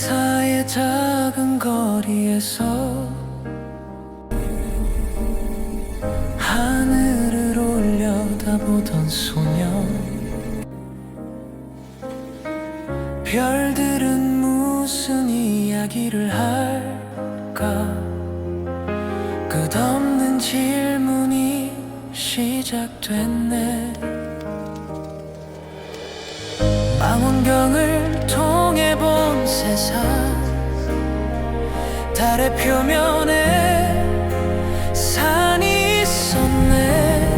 가사의 작은 거리에서 하늘을 올려다보던 소녀 별들은 무슨 이야기를 할까? 끝없는 질문이 시작됐네 세상 달의 표면에 산이 있었네.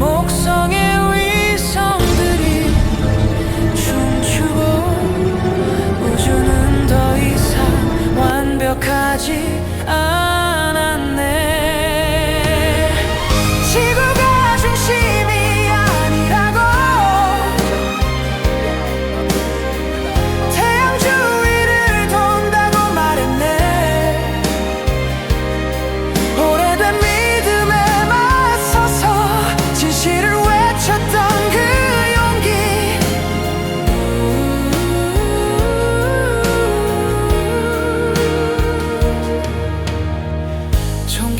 목성의 위성들이 춤추고 우주는 더 이상 완벽하지 않았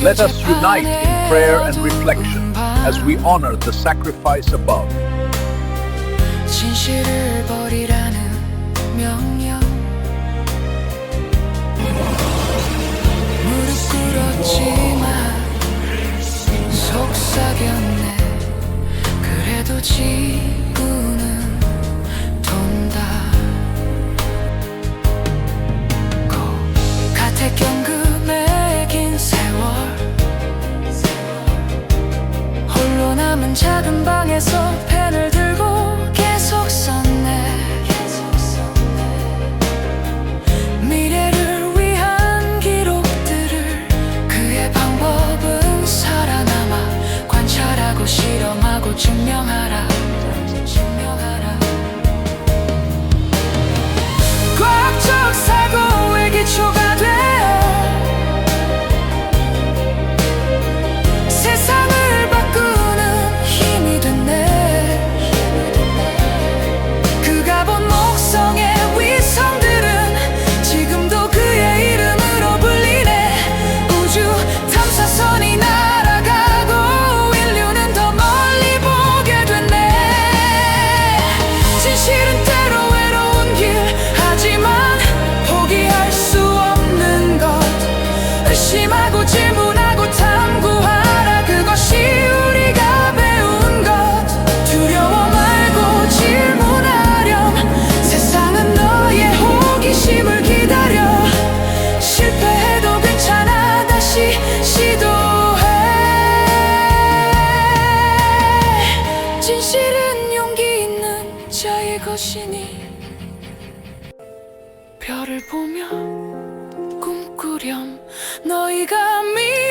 Let us unite in prayer and reflection as we honor the sacrifice above. 진실을 버리라는 명령 무릎 꿇었지만 속삭였네 그래도 지구는 남은 작은 방에서 펜을 들고 계속 썼네. 미래를 위한 기록들을 그의 방법은 살아남아 관찰하고 실험하고 증명하라 별을 보며 꿈꾸렴. 너희가 미